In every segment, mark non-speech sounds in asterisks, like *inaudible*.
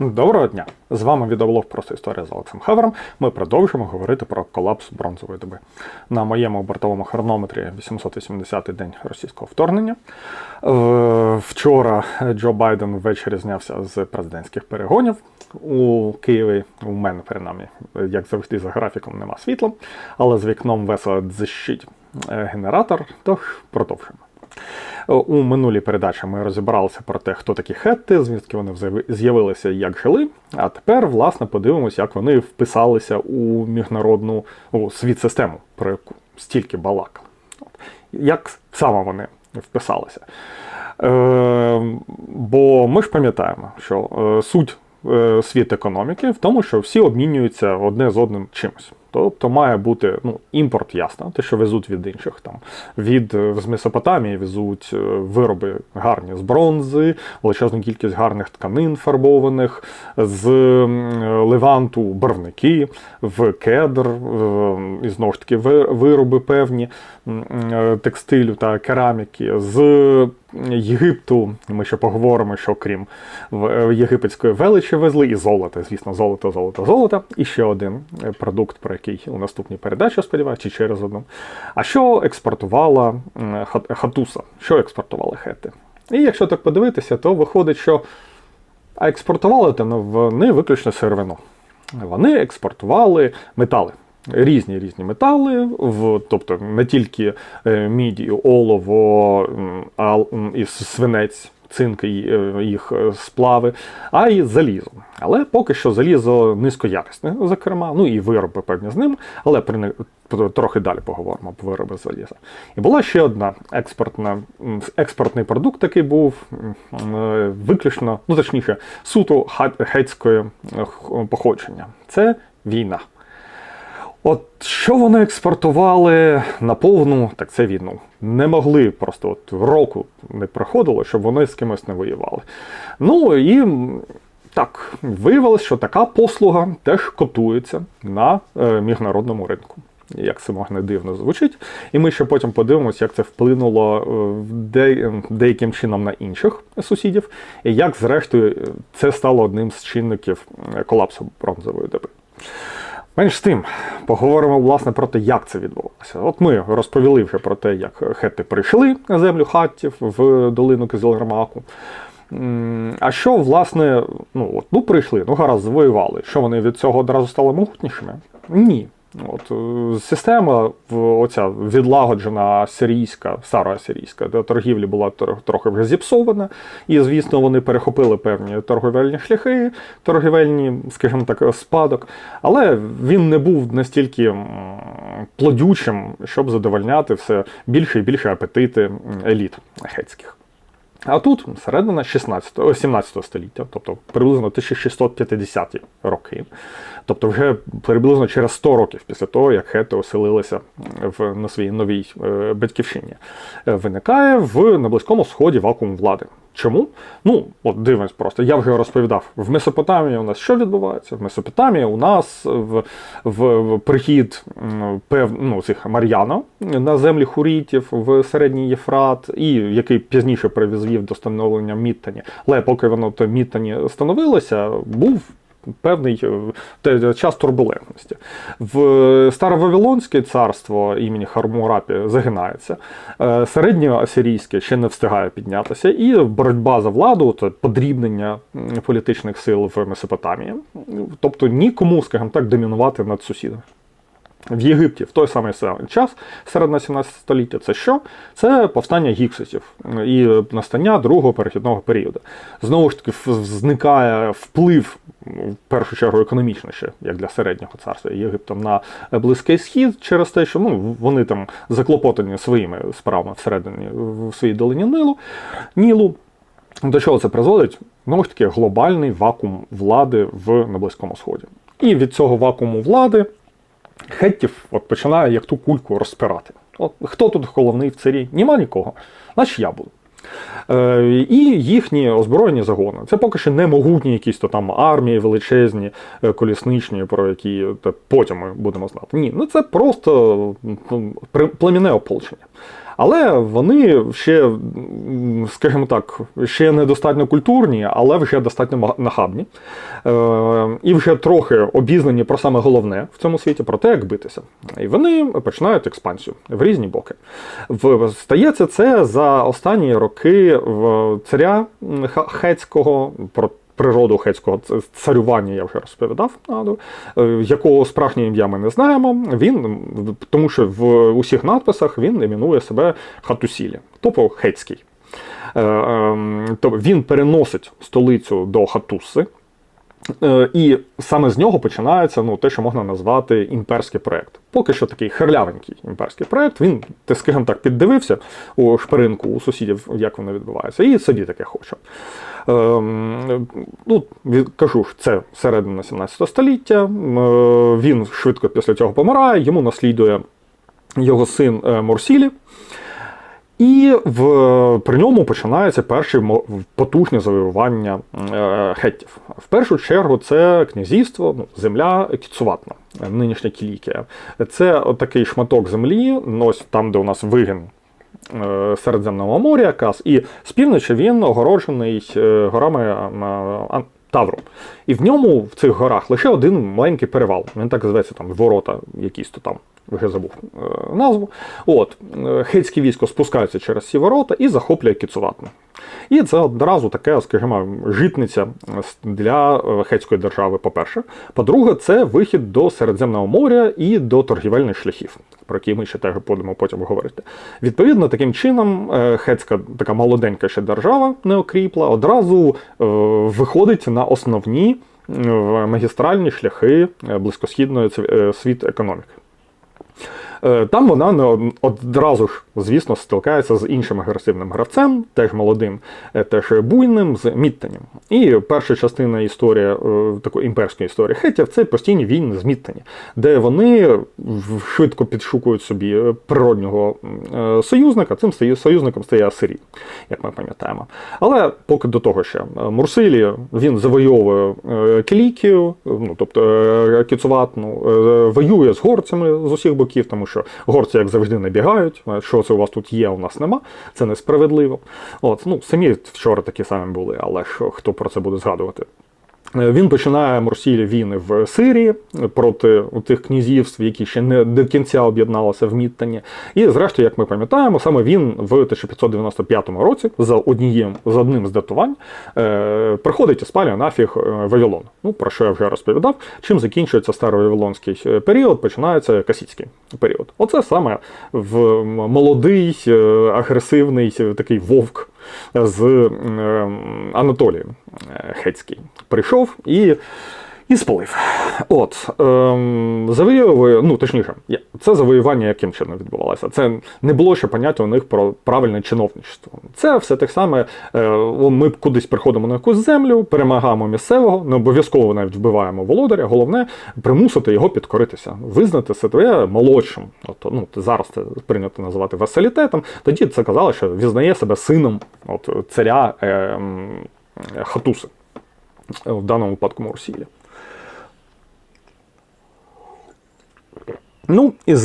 Доброго дня! З вами відеоблог «Просто історія з Олексом Хавером. Ми продовжуємо говорити про колапс бронзової доби. На моєму бортовому хронометрі 880-й день російського вторгнення. Вчора Джо Байден ввечері знявся з президентських перегонів. У Києві у мене, принаймні, як завжди, за графіком нема світла, але з вікном весело дзищить е, генератор, тож продовжуємо. У минулій передачі ми розібралися про те, хто такі хетти, звідки вони з'явилися і як жили. А тепер, власне, подивимося, як вони вписалися у міжнародну у світ-систему, про яку стільки балакали. Як саме вони вписалися? Е, бо ми ж пам'ятаємо, що е, суть е, світ економіки в тому, що всі обмінюються одне з одним чимось. Тобто має бути ну, імпорт, ясно, те, що везуть від інших. Там, від е, з Месопотамії везуть е, вироби гарні з бронзи, величезну кількість гарних тканин фарбованих, з м, Леванту барвники, в кедр, е, і знову ж таки вироби певні е, текстилю та кераміки. з Єгипту ми ще поговоримо, що крім е, єгипетської величі везли, і золото, звісно, золото, золото, золото. І ще один е, продукт, про який у наступній передачі, сподіваюся, чи через одну. А що експортувала Хатуса? Що експортували хети? І якщо так подивитися, то виходить, що експортували ну, вони виключно сировину. Вони експортували метали. Різні різні метали, в, тобто не тільки е, міді, олово, ал, і свинець, цинк і е, їх е, сплави, а й залізо. Але поки що залізо низькоякісне, зокрема, ну і вироби певні з ним, але при трохи далі поговоримо про вироби заліза. І була ще одна експортна, експортний продукт, такий був виключно, ну точніше, суто ха- гетської е, х- походження. Це війна. От що вони експортували на повну, так це війну. Не могли просто от року не проходило, щоб вони з кимось не воювали. Ну і так, виявилось, що така послуга теж котується на е, міжнародному ринку. Як це можна дивно звучить, і ми ще потім подивимося, як це вплинуло е, де, деяким чином на інших сусідів, і як, зрештою, е, це стало одним з чинників е, колапсу бронзової доби. Менш з тим, поговоримо власне про те, як це відбувалося. От ми розповіли вже про те, як хети прийшли на землю хаттів в долину Кизилгармаку. А що, власне, ну, от, ну прийшли, ну гаразд, завоювали. Що вони від цього одразу стали могутнішими? Ні. От, е, система оця відлагоджена сирійська, староасирійська, де торгівля була трохи вже зіпсована, і, звісно, вони перехопили певні торговельні шляхи, торговельні, скажімо так, спадок, але він не був настільки плодючим, щоб задовольняти все більше і більше апетити еліт гетських. А тут середина 16, о, 17 століття, тобто приблизно 1650 роки. Тобто вже приблизно через 100 років після того, як хети оселилися в, на своїй новій е, батьківщині, е, виникає в на Близькому Сході вакуум влади. Чому? Ну, от дивимось просто. Я вже розповідав, в Месопотамії у нас що відбувається? В Месопотамії у нас в, в, прихід пев, ну, цих Мар'яна на землі хурітів в середній Єфрат, і який пізніше привів до становлення Міттані. Але поки воно то Міттані становилося, був певний е, час турбулентності. В Старовавилонське царство імені Хармурапі загинається. Е, Середньоасирійське ще не встигає піднятися, і боротьба за владу, це подрібнення політичних сил в Месопотамії. Тобто нікому, скажімо так, домінувати над сусідом. В Єгипті в той самий час, середина 17 століття, це що? Це повстання гіксусів і настання другого перехідного періоду. Знову ж таки, зникає вплив, в першу чергу, економічно ще, як для середнього царства Єгиптом на Близький Схід, через те, що ну, вони там заклопотані своїми справами всередині в своїй долині Нилу, Нілу. До чого це призводить? Знову ж таки, глобальний вакуум влади в на Близькому Сході. І від цього вакууму влади хеттів от починає як ту кульку розпирати. От, хто тут головний в царі? Нема нікого. Значить я буду. Е, і їхні озброєні загони. Це поки що не могутні якісь то там армії величезні, е, колісничні, про які потім ми будемо знати. Ні, ну це просто племінне ополчення. Але вони ще, скажімо так, ще недостатньо культурні, але вже достатньо нахабні. Е, і вже трохи обізнані про саме головне в цьому світі, про те, як битися. І вони починають експансію в різні боки. Стається це за останні роки в царя Хецького. Природу хетського царювання я вже розповідав, е, якого справжнє ім'я ми не знаємо. Він, тому що в усіх надписах він іменує себе Хатусілі, тобто хетський. Е, ем, Тобто він переносить столицю до Хатуси, І саме з нього починається ну, те, що можна назвати імперський проєкт. Поки що такий херлявенький імперський проєкт. Він, ти, скажімо так, піддивився у шпаринку у сусідів, як воно відбувається, і собі таке хоче. Ем, ну, кажу ж, це середина 17 століття. М, е, Він швидко після цього помирає, йому наслідує його син е, Морсілі. І в, при ньому починаються перші потужні завоювання е, хеттів. В першу чергу це князівство, ну, земля Кіцуватна, нинішня Кілікія. Це такий шматок землі, ну, ось там, де у нас вигін е, Середземного моря, якраз, і з півночі він огороджений е, горами Тавру. І в ньому, в цих горах, лише один маленький перевал. Він так зветься там ворота, якісь то там. Вже забув е, назву. От, е, хетське військо спускається через ці ворота і захоплює Кіцуватну. І це одразу таке, скажімо, житниця для е, хетської держави, по-перше. По-друге, це вихід до Середземного моря і до торгівельних шляхів, про які ми ще теж будемо потім говорити. Відповідно, таким чином, хетська така молоденька ще держава неокріпла, одразу виходить на основні магістральні шляхи близькосхідної світ економіки. Е, Там вона не одразу ж, звісно, стикається з іншим агресивним гравцем, теж молодим, е, теж буйним, з Міттанем. І перша частина історії, е, такої імперської історії хетів це постійні війни з Міттані, де вони швидко підшукують собі е, природнього союзника. Цим союзником стає Асирій, як ми пам'ятаємо. Але поки до того ще Мурсилі він завойовує Кілікію, ну тобто Кіцуватну, воює з горцями з усіх боків, тому що горці, як завжди, набігають. Що це у вас тут є, у нас нема. Це несправедливо. От, ну, самі вчора такі самі були, але ж хто про це буде згадувати? Е, Він починає Мурсілі війни в Сирії проти тих князівств, які ще не до кінця об'єдналися в Міттані. І, зрештою, як ми пам'ятаємо, саме він в 1595 році за однією з одним з датувань е, приходить і спалює нафіг е, Вавилон. Ну про що я вже розповідав. Чим закінчується старовавилонський період, починається касіцький період. Оце саме в молодий, агресивний такий вовк з Анатолієм Анатолії е, Хецький прийшов і. І спалив. От, ем, завоює, ну точніше, це завоювання яким чином відбувалося. Це не було ще поняття у них про правильне чиновництво. Це все так само. Е, ми кудись приходимо на якусь землю, перемагаємо місцевого, не обов'язково навіть вбиваємо володаря. Головне примусити його підкоритися, визнати себе молодшим. От, ну, зараз це прийнято називати васалітетом. Тоді це казали, що визнає себе сином от, царя е, м, Хатуси, в даному випадку Мурсілі. Ну, і е,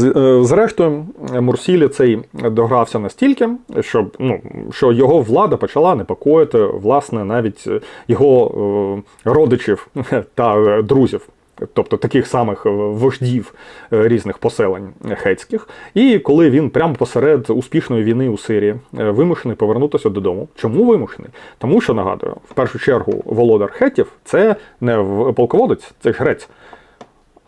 зрештою, Мурсілі цей догрався настільки, щоб, ну, що його влада почала непокоїти, власне, навіть його е, родичів *laughs* та е, друзів. Тобто таких самих е, вождів е, різних поселень хетських. І коли він прямо посеред успішної війни у Сирії е, вимушений повернутися додому. Чому вимушений? Тому що нагадую, в першу чергу володар хетів це не полководець, це ж грець.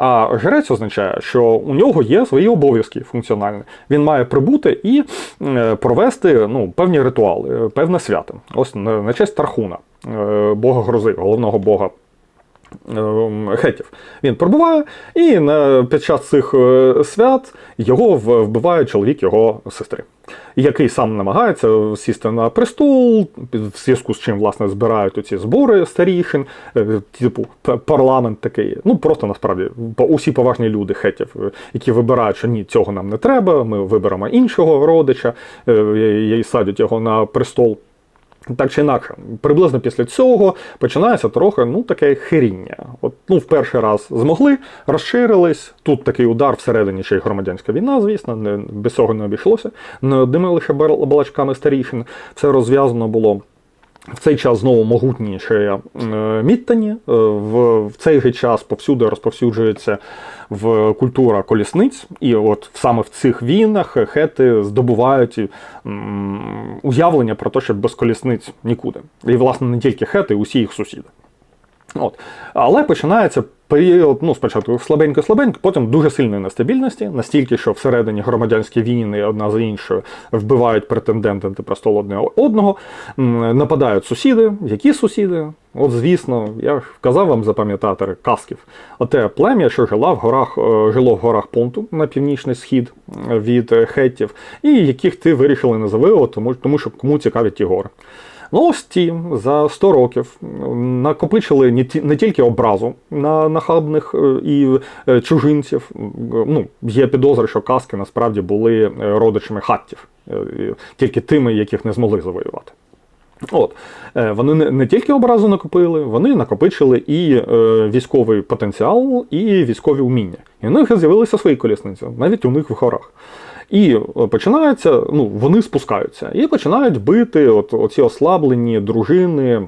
А жрець означає, що у нього є свої обов'язки функціональні. Він має прибути і е, провести ну, певні ритуали, е, певне свято. Ось на, на честь Тархуна, е, бога грози, головного бога е, хетів. Він прибуває, і під час цих е, свят його вбиває чоловік його сестри, який сам намагається сісти на престол, в зв'язку з чим власне збирають ці збори старішин, е, типу парламент такий. Ну просто насправді усі поважні люди хетів, е, які вибирають, що ні, цього нам не треба, ми виберемо іншого родича, е, і садять його на престол. Так чи інакше, приблизно після цього починається трохи ну, таке хиріння. От, ну, в перший раз змогли, розширились. Тут такий удар всередині ще й громадянська війна, звісно, не, без цього не обійшлося. Не одними лише бал- балачками старішин. Це розв'язано було. В цей час знову могутніше Міттані. Е, В, цей же час повсюди розповсюджується в культура колісниць, і от саме в цих війнах хети здобувають уявлення про те, що без колісниць нікуди. І, власне, не тільки хети, усі їх сусіди. От. Але починається період, ну, спочатку слабенько-слабенько, потім дуже сильної нестабільності, настільки, що всередині громадянські війни одна за іншою вбивають претенденти на престол одне одного, нападають сусіди. Які сусіди? От, звісно, я ж казав вам запам'ятати касків. Оте плем'я, що жила в горах, е, жило в горах Понту на північний схід е, від е, хеттів, і яких ти вирішили не завоювати, тому, тому що кому цікаві ті гори. Ну, ось ті за 100 років накопичили не, ті, не тільки образу на нахабних е, і е, чужинців. Ну, є підозри, що каски насправді були е, родичами хаттів, е, тільки тими, яких не змогли завоювати. От е, вони не, тільки образу накопили, вони накопичили і е, військовий потенціал, і військові вміння. І у них з'явилися свої колісниці, навіть у них в горах. І починаються, починається, ну вони спускаються і починають бити от, оці ослаблені дружини.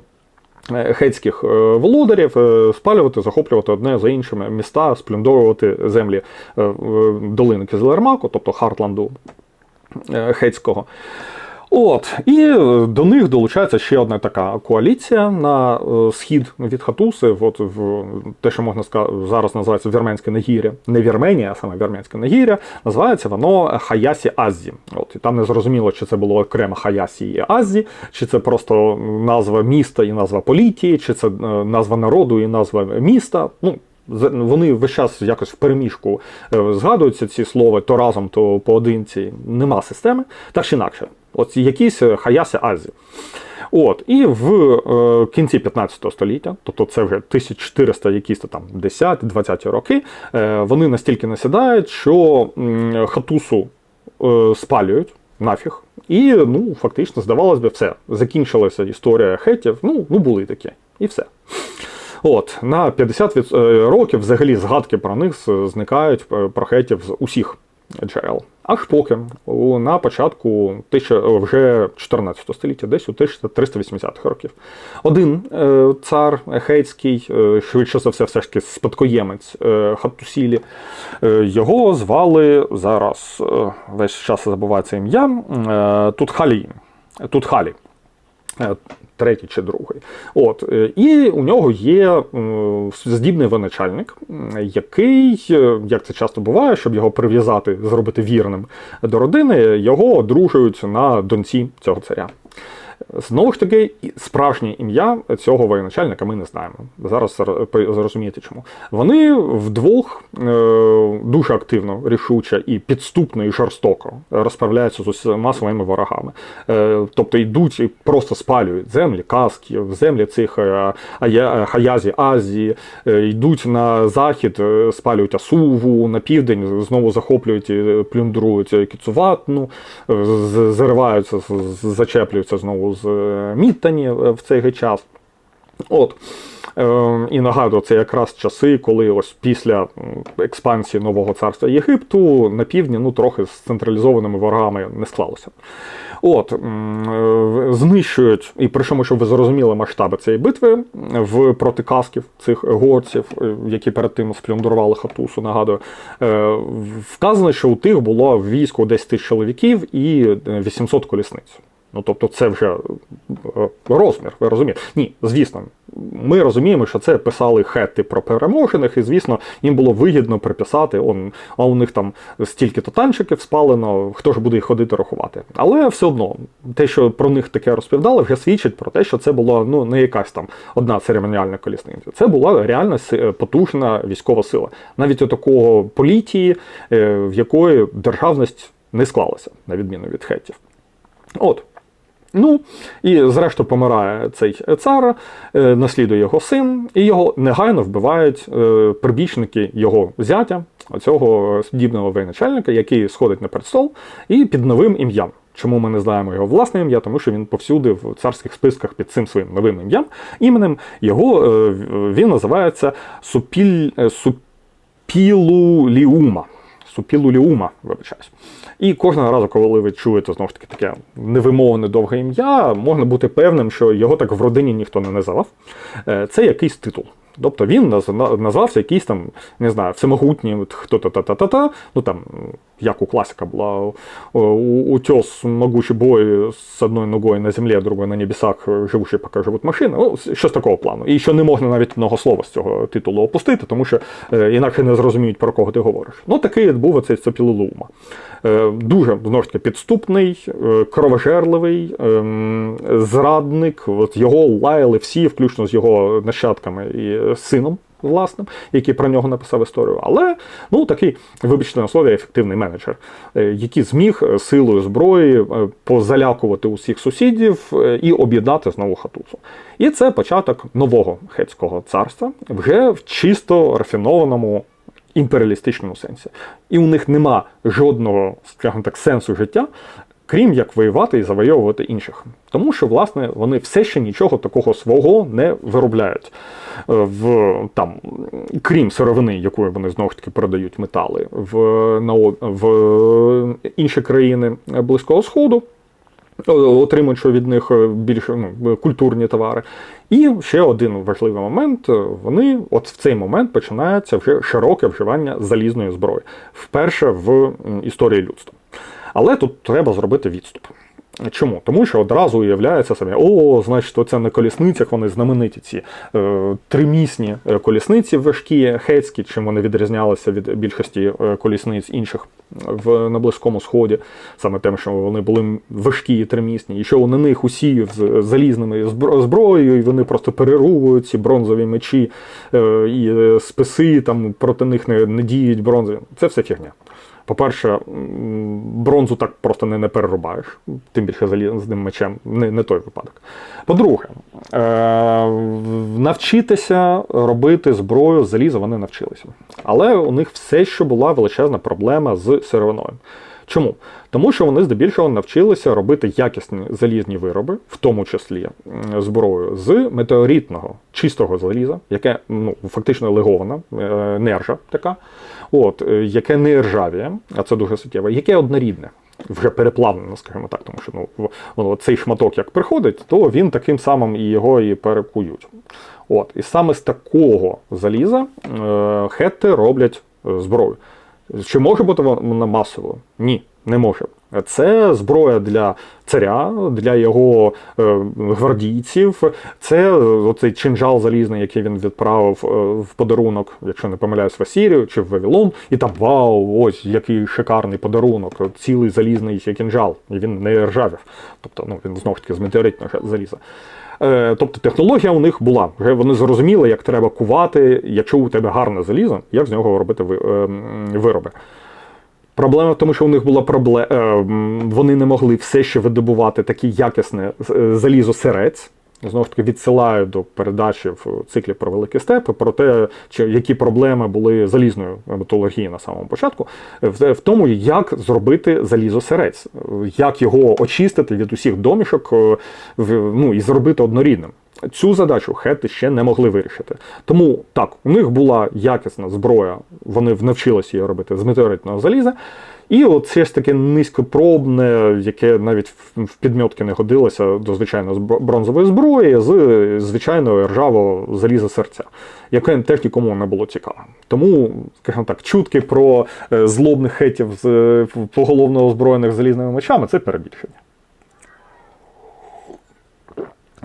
е, Хетських е, володарів е, спалювати, захоплювати одне за іншими міста, сплюндовувати землі е, долини Кізлермаку, тобто Хартланду е, Хетського. От, і до них долучається ще одна така коаліція на е, схід від Хатуси, от в те, що можна сказати, зараз називається Вірменське Нагір'я. Не Вірменія, а саме Вірменське Нагір'я, називається воно Хаясі Аззі. От, і там не зрозуміло, чи це було окремо Хаясі і Аззі, чи це просто назва міста і назва політії, чи це е, назва народу і назва міста. Ну, вони весь час якось в переміжку е, згадуються ці слова то разом, то поодинці. Нема системи. Так чи інакше. От якісь е, Хаяси Азі. От, і в е, кінці 15 століття, тобто це вже 1400 якісь там 10-20 роки, е, вони настільки насідають, що м, хатусу е, спалюють нафіг. І ну, фактично, здавалось би, все. Закінчилася історія хетів. Ну, ну були такі. І все. От, на 50 від- е, років взагалі згадки про них зникають е, про хетів з усіх джерел. Аж поки на початку вже 14 століття, десь у 1380-х років. Один е, цар хейтський, е, швидше за все, все ж таки спадкоємець е, Хаттусілі, його звали зараз весь час забувається ім'я Тутхалі. Тутхалі. Третій чи другий. От, е, і у нього є здібний виначальник, який, е, як це часто буває, щоб його прив'язати, зробити вірним до родини, його одружують на доньці цього царя. Знову ж таки, справжнє ім'я цього воєначальника ми не знаємо. Зараз зрозумієте чому. Вони вдвох е, дуже активно, рішуче і підступно і жорстоко розправляються з усіма своїми ворогами. Е, тобто йдуть і просто спалюють землі касків, землі цих е, Хаязі, Азії, йдуть на захід, спалюють Асуву, на південь знову захоплюють і плюндрують Кіцуватну, е, з- зариваються, з- з- зачеплюються знову з е, Міттані е, в цей час. От. Е, і нагадую, це якраз часи, коли ось після експансії нового царства Єгипту на півдні ну, трохи з централізованими ворогами не склалося. От, знищують, і причому, щоб ви зрозуміли масштаби цієї битви в проти касків цих горців, які перед тим сплюндрували хатусу, нагадую, вказано, що у тих було в війську десь тисяч чоловіків і е, 800 колісниць. Ну, тобто, це вже е, розмір, ви розумієте? Ні, звісно, ми розуміємо, що це писали хети про переможених, і звісно, їм було вигідно приписати, он, а у них там стільки-то танчиків спалено, хто ж буде їх ходити рахувати. Але все одно, те, що про них таке розповідали, вже свідчить про те, що це була ну, не якась там одна церемоніальна колісниця. Це була реально потужна військова сила. Навіть у такого політії, е, в якої державність не склалася, на відміну від хетів. От. Ну, і зрештою помирає цей цар, е, наслідує його син, і його негайно вбивають е, прибічники його зятя, оцього здібного воєначальника, який сходить на престол, і під новим ім'ям. Чому ми не знаємо його власне ім'я? Тому що він повсюди в царських списках під цим своїм новим ім'ям іменем його е, він називається Супіль, Супілуліума. Супілуліума, вибачаюсь. І кожного разу, коли ви чуєте знову ж таки таке невимовне довге ім'я, можна бути певним, що його так в родині ніхто не називав. Е, Це якийсь титул. Тобто він назвався якийсь там, не знаю, всемогутнім, от хто-то та-та-та-та. Ну там, як у о, у- утес могучий бой з одною ногою на землі, а другою на небесах, живучий, поки живуть машини. Ну, щось такого плану. І що не можна навіть одного слова з цього титулу опустити, тому що е, інакше не зрозуміють, про кого ти говориш. Ну, такий був оцей Цопілулума. Е, Дуже знову ж таки підступний, е, кровожерливий, ем, зрадник. От його лаяли всі, включно з його нащадками і сином власним, який про нього написав історію. Але ну такий, вибачте на слові, ефективний менеджер, е, який зміг е, силою зброї е, позалякувати усіх сусідів і об'єднати знову хатусу. І це початок нового хетського царства, вже в чисто рафінованому імперіалістичному сенсі. І у них нема жодного, скажімо так, сенсу життя, крім як воювати і завойовувати інших. Тому що, власне, вони все ще нічого такого свого не виробляють. Е, В, там, крім сировини, якою вони знову ж таки продають метали в, на, в інші країни Близького Сходу отримуючи від них е, більш ну, культурні товари. І ще один важливий момент: е, вони от в цей момент починається вже широке вживання залізної зброї, вперше в історії людства. Але тут треба зробити відступ. Чому? Тому що одразу уявляється собі, о, значить, оце на колісницях вони знамениті ці е, тримісні е, колісниці важкі, хетські, чим вони відрізнялися від більшості е, колісниць інших в, на Близькому Сході, саме тим, що вони були важкі і тримісні, і що на них усі з залізними збро- зброєю, і вони просто перерубують ці бронзові мечі е, і е, списи, там проти них не, не діють бронзові. Це все фігня. По-перше, бронзу так просто не, не перерубаєш, тим більше залізним мечем, не, не той випадок. По-друге, е, навчитися робити зброю з заліза вони навчилися. Але у них все ще була величезна проблема з сировиною. Чому? Тому що вони здебільшого навчилися робити якісні залізні вироби, в тому числі зброю, з метеоритного чистого заліза, яке ну, фактично легована, е, нержа така, от, е, яке не ржавіє, а це дуже суттєво, яке однорідне. Вже переплавлено, скажімо так, тому що ну, воно, цей шматок як приходить, то він таким самим і його і перекують. От, і саме з такого заліза е, хетти роблять е, зброю. Чи може бути вона масовою? Ні, не може. Це зброя для царя, для його е, гвардійців. Це е, оцей чинжал залізний, який він відправив е, в подарунок, якщо не помиляюсь, в Асірію чи в Вавилон. І там вау, ось який шикарний подарунок, цілий залізний кінжал, і він не ржавів. Тобто, ну він знову ж таки з метеоритного заліза. Е, Тобто технологія у них була. Вже вони зрозуміли, як треба кувати, якщо у тебе гарне залізо, як з нього робити е, вироби. Проблема в тому, що у них була проблема. Вони не могли все ще видобувати таке якісне е, залізо серець. Знову ж таки, відсилаю до передачі в циклі про великі степи про те, які проблеми були залізної металургії на самому початку, в, в тому, як зробити залізосерець, як його очистити від усіх домішок е, в- ну, і зробити однорідним. Цю задачу хети ще не могли вирішити. Тому так, у них була якісна зброя, вони навчилися її робити з метеоритного заліза. І от це ж таке низькопробне, яке навіть в підмьотки не годилося до звичайної бронзової зброї, з звичайного ржавого заліза серця, яке теж нікому не було цікаво. Тому, скажімо так, чутки про е, злобних хетів з поголовно озброєних залізними мечами це перебільшення.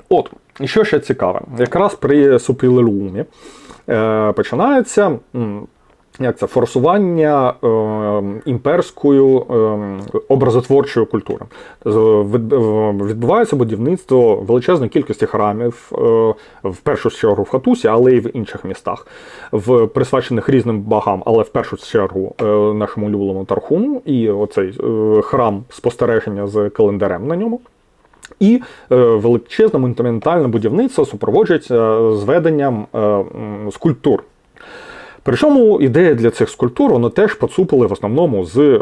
От, і що ще цікаве, якраз при супілелумі е, починається як це, форсування е, імперською е, образотворчої культури. Відбувається будівництво величезної кількості храмів, в першу чергу в Хатусі, але й в інших містах, в присвячених різним богам, але в першу чергу нашому улюбленому Тархуну, і оцей храм спостереження з календарем на ньому. І е, величезне монументальне будівництво супроводжується зведенням е, скульптур. Причому ідея для цих скульптур вони теж поцупили в основному з е,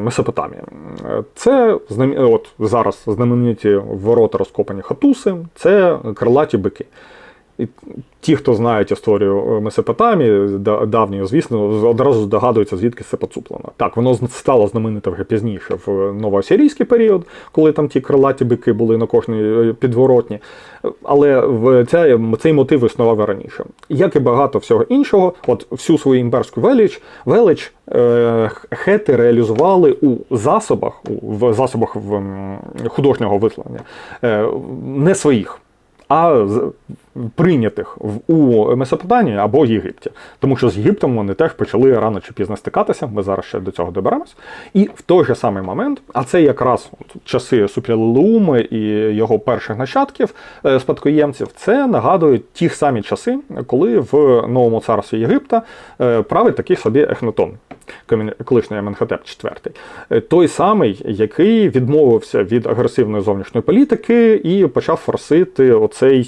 Месопотамії. Е, Це от зараз знамениті ворота розкопані хатуси, це крилаті бики. Ті, хто знають історію е, Месопотамії, да- давньої, звісно, одразу здогадуються, звідки це поцуплено. Так, воно стало знамените вже пізніше, в новоасирійський період, коли там ті крилаті бики були на кожній е, підворотні. Але ця, цей мотив існував раніше. Як і багато всього іншого, от всю свою імперську велич, велич е, хети реалізували у засобах, у, в засобах в, художнього висловлення, е, не своїх а прийнятих у Месопотамії або Єгипті. Тому що з Єгиптом вони теж почали рано чи пізно стикатися, ми зараз ще до цього доберемось. І в той же самий момент, а це якраз от часи Супілеуми і його перших нащадків, е, спадкоємців, це нагадують ті самі часи, коли в новому царстві Єгипта е, править такий собі Ехнатон, камін- колишній Аменхотеп IV. Е, Той самий, який відмовився від агресивної зовнішньої політики і почав форсити оцей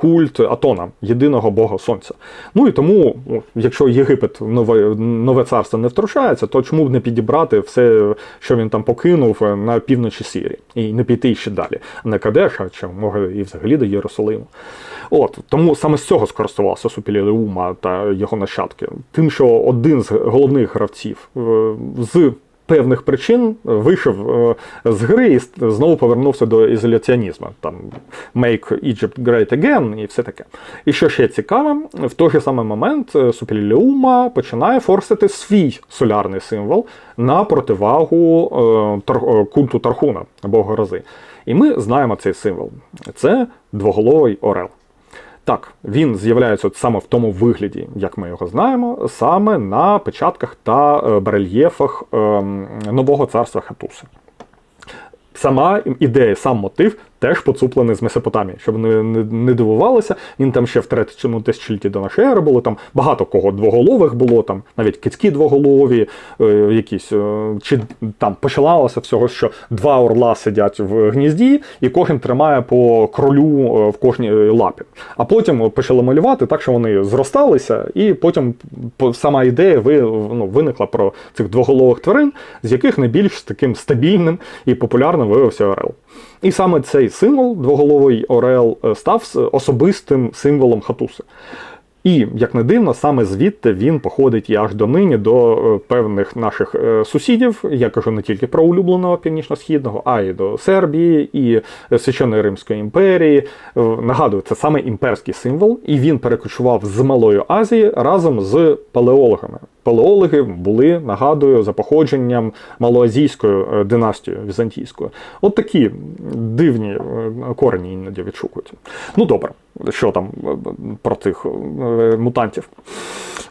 культ Атона, єдиного бога сонця. Ну і тому, якщо Єгипет нове, нове царство не втручається, то чому б не підібрати все, що він там покинув е, на півночі Сірії, і не піти ще далі, не Кадеша, чи може і взагалі до Єрусалиму. От тому саме з цього скористувався Супілілеума та його нащадки. Тим, що один з головних гравців е, з певних причин вийшов е, з гри і знову повернувся до ізоляціонізму. Там Make Egypt Great Again і все таке. І що ще цікаве, в той же самий момент е, Супілілеума починає форсити свій солярний символ на противагу е, культу Тархуна або грози. І ми знаємо цей символ. Це двоголовий орел. Так, він з'являється саме в тому вигляді, як ми його знаємо, саме на печатках та е, барельєфах ем, нового царства Хатуси. Сама ідея, сам мотив теж поцуплений з Месопотамії, щоб не, не, не дивувалися. Він там ще в третьому тисячолітті до нашої ери було, там багато кого двоголових було, там навіть кицькі двоголові, е, якісь, е, чи там починалося всього, що два орла сидять в гнізді, і кожен тримає по кролю е, в кожній лапі. А потім почали малювати так, що вони зросталися, і потім сама ідея ви, ну, виникла про цих двоголових тварин, з яких найбільш таким стабільним і популярним виявився орел. І саме цей символ, двоголовий орел, е, став особистим символом хатуси. І, як не дивно, саме звідти він походить і аж до нині до е, певних наших е, сусідів. Я кажу не тільки про улюбленого північно-східного, а й до Сербії і Священної Римської імперії. Нагадую, це саме імперський символ, і він перекочував з Малої Азії разом з палеологами. Палеологи були, нагадую, за походженням малоазійською е, династією візантійською. От такі дивні е, корені іноді відшукуються. Ну добре, що там е, про цих е, мутантів?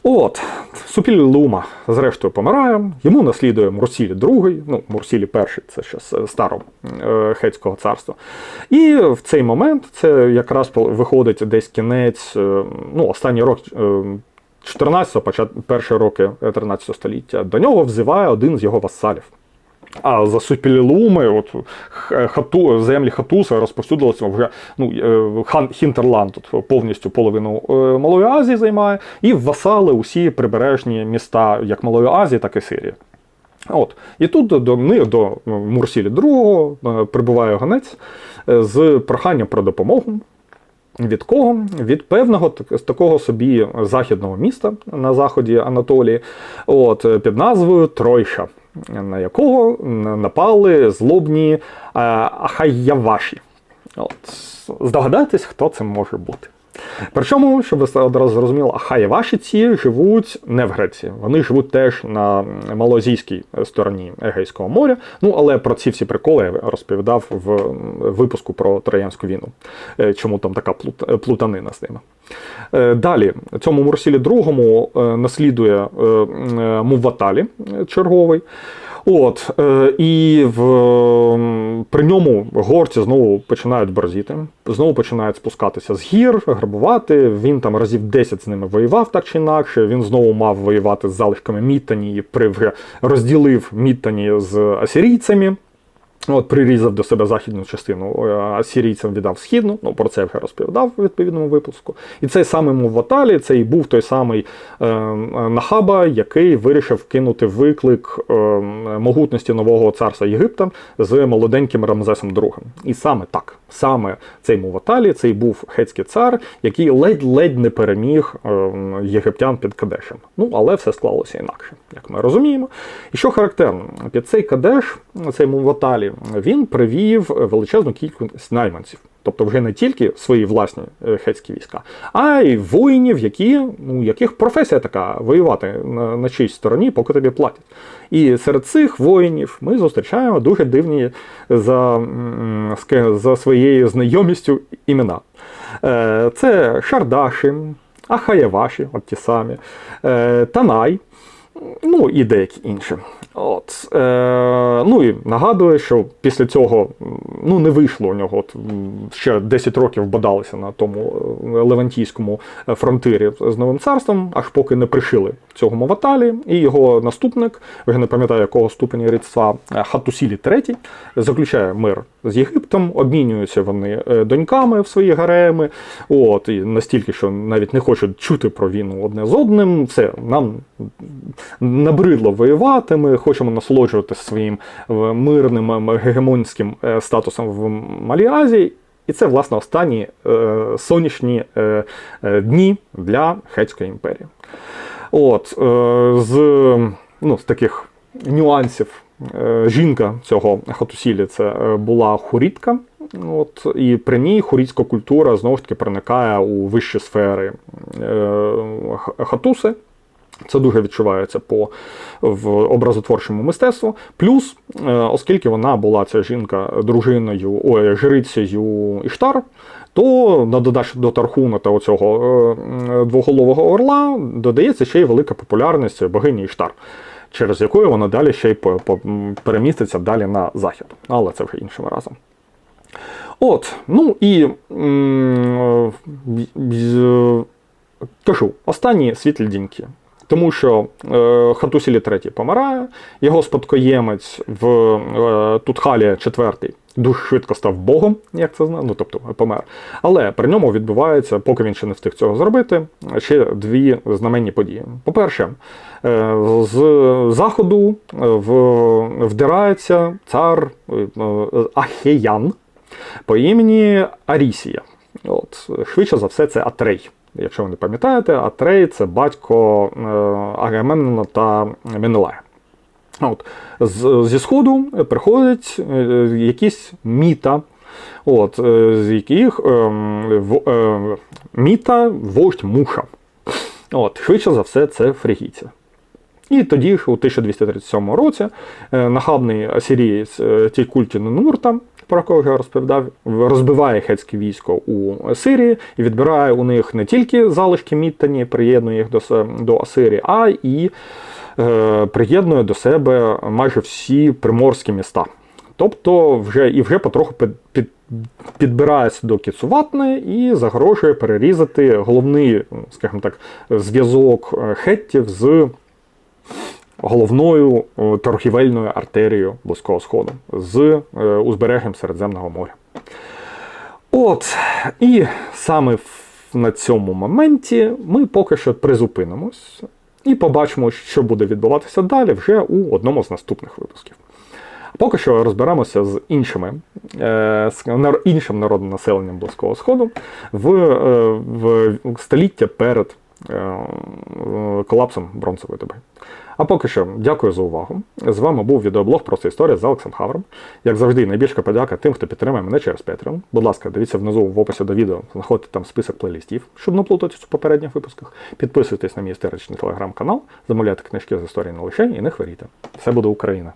От, Супіль Лума, зрештою, помирає, йому наслідує Мурсілі II, ну, Мурсілі І, це ще з старого хетського царства. І в цей момент це якраз виходить десь кінець, ну, останній рок. Е, 14-го, почат... перші роки 13 століття, до нього взиває один з його васалів. А за Супілілуми, от хату, землі Хатуса розповсюдилися вже ну, е, хан Хінтерланд тут повністю половину е, Малої Азії займає, і васали усі прибережні міста як Малої Азії, так і Сирії. От. І тут до, до, до Мурсілі II е, прибуває гонець е, з проханням про допомогу. Від кого? Від певного такого собі західного міста на заході Анатолії, от, е, під назвою Тройша, на якого напали злобні е, Ахайяваші. От. Здогадайтесь, хто це може бути. Причому, щоб ви одразу зрозуміли, Ахаєваші ці живуть не в Греції. Вони живуть теж на малоазійській стороні Егейського моря. Ну, але про ці всі приколи я розповідав в випуску про Троянську війну. Е, Чому там така плутанина з ними. Е, Далі, цьому Мурсілі II е, наслідує Мувваталі черговий. От, е, і в, при ньому горці знову починають борзіти, знову починають спускатися з гір, грабувати. Він там разів 10 з ними воював так чи інакше. Він знову мав воювати з залишками Міттані розділив Міттані з асирійцями. От, прирізав до себе західну частину, а сірійцям віддав східну. Ну, про це я вже розповідав у відповідному випуску. І цей самий Муваталі, це і був той самий е, Нахаба, який вирішив кинути виклик е, могутності нового царства Єгипта з молоденьким Рамзесом II. І саме так, саме цей Муваталі, цей був хетський цар, який ледь-ледь не переміг е, єгиптян під Кадешем. Ну, але все склалося інакше, як ми розуміємо. І що характерно, під цей Кадеш, цей Муваталі, він привів величезну кількість найманців. Тобто вже не тільки свої власні е, хетські війська, а й воїнів, які, ну, яких професія така воювати на, на чиїсь стороні, поки тобі платять. І серед цих воїнів ми зустрічаємо дуже дивні за, за своєю знайомістю імена. Е, Це Шардаші, Ахаєваші, от ті самі, е, Танай, ну і деякі інші. От, е, ну і нагадую, що після цього ну, не вийшло у нього. От, ще 10 років бодалися на тому е, Левантійському е, фронтирі з Новим царством, аж поки не пришили цього Моваталі, і його наступник, вже не пам'ятаю якого ступеня рідства, е, Хатусілі III, заключає мир з Єгиптом, обмінюються вони доньками в свої гареми. От, і настільки, що навіть не хочуть чути про війну одне з одним. Все, нам набридло воювати. Ми хочемо насолоджуватися своїм е, мирним е, гегемонським е, статусом в Малій Азії. І це, власне, останні е, сонячні е, е, дні для Хетської імперії. От, е, з, ну, з таких нюансів жінка цього Хатусілі це була хурітка. От, і при ній хурітська культура знову ж таки проникає у вищі сфери хатуси. Це дуже відчувається по в образотворчому мистецтву. Плюс, е, оскільки вона була ця жінка дружиною, ой, жрицею Іштар, то на додачу до Тархуна та оцього е, двоголового орла додається ще й велика популярність богині Іштар, через якою вона далі ще й переміститься далі на захід. Але це вже іншим разом. От, ну і е, кажу, останні світлі діньки. Тому що е, Хатусілі III помирає, його спадкоємець в е, Тутхалі IV дуже швидко став Богом, як це знає, ну тобто помер. Але при ньому відбувається, поки він ще не встиг цього зробити, ще дві знаменні події. По-перше, е, з заходу е, вдирається цар е, Ахеян по імені Арісія. От, швидше за все, це Атрей. Якщо ви не пам'ятаєте, Атрей це батько е, Агамемнона та Менелая. От, з, зі сходу приходять е, якісь міта, от, е, з яких е, в, е, міта вождь муша. От, швидше за все, це фрігійці. І тоді у 1237 році, нахабний асирієць е, Тікультін Нурта, про кого я розповідав, розбиває хетське військо у Сирії і відбирає у них не тільки залишки Міттані, приєднує їх до, до Асирії, а і е, приєднує до себе майже всі приморські міста. Тобто вже і вже потроху під, під, підбирається до Кіцуватни і загрожує перерізати головний, скажімо так, зв'язок е, хеттів з головною е, торгівельною артерією Близького Сходу з е, узбережжям Середземного моря. От, і саме на цьому моменті ми поки що призупинимось і побачимо, що буде відбуватися далі вже у одному з наступних випусків. Поки що розберемося з іншими, е, з іншим народним населенням Близького Сходу в, в століття перед колапсом бронзової доби. А поки що, дякую за увагу. З вами був відеоблог «Просто історія з Алексом Хавром. Як завжди, найбільша подяка тим, хто підтримує мене через Patreon. Будь ласка, дивіться внизу в описі до відео, знаходите там список плейлістів, щоб не плутатись у попередніх випусках. Підписуйтесь на мій історичний телеграм-канал, замовляйте книжки з історії не лише і не хворійте. Все буде Україна!